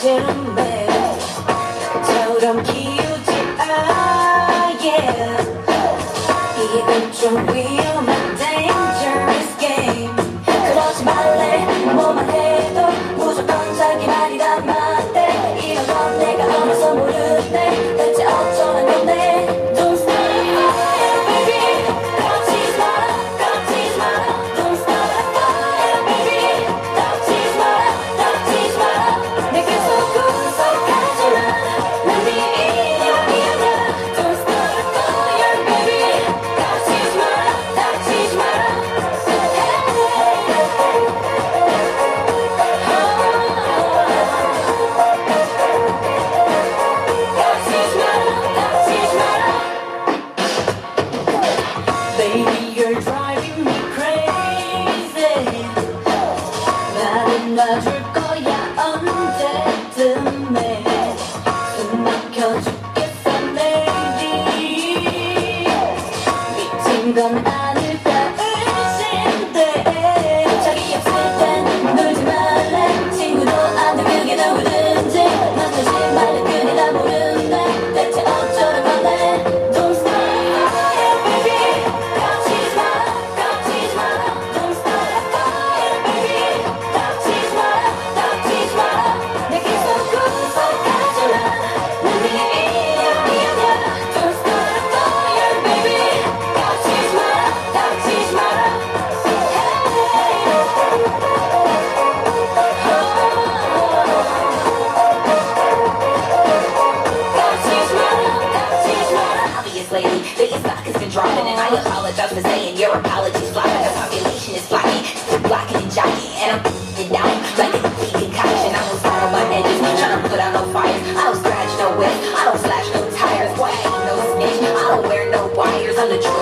언제쯤 baby 저럼 키우지 아 yeah 이건 좀 위험해 gonna judge for saying your apologies block. The population is blocking, blocking and jockeying, and I'm f***ing dying like a complete concoction. I don't start on my edges, trying to put out no fires. I don't scratch no whip, I don't slash no tires. Boy, I ain't no snitch, I don't wear no wires. I'm the truth.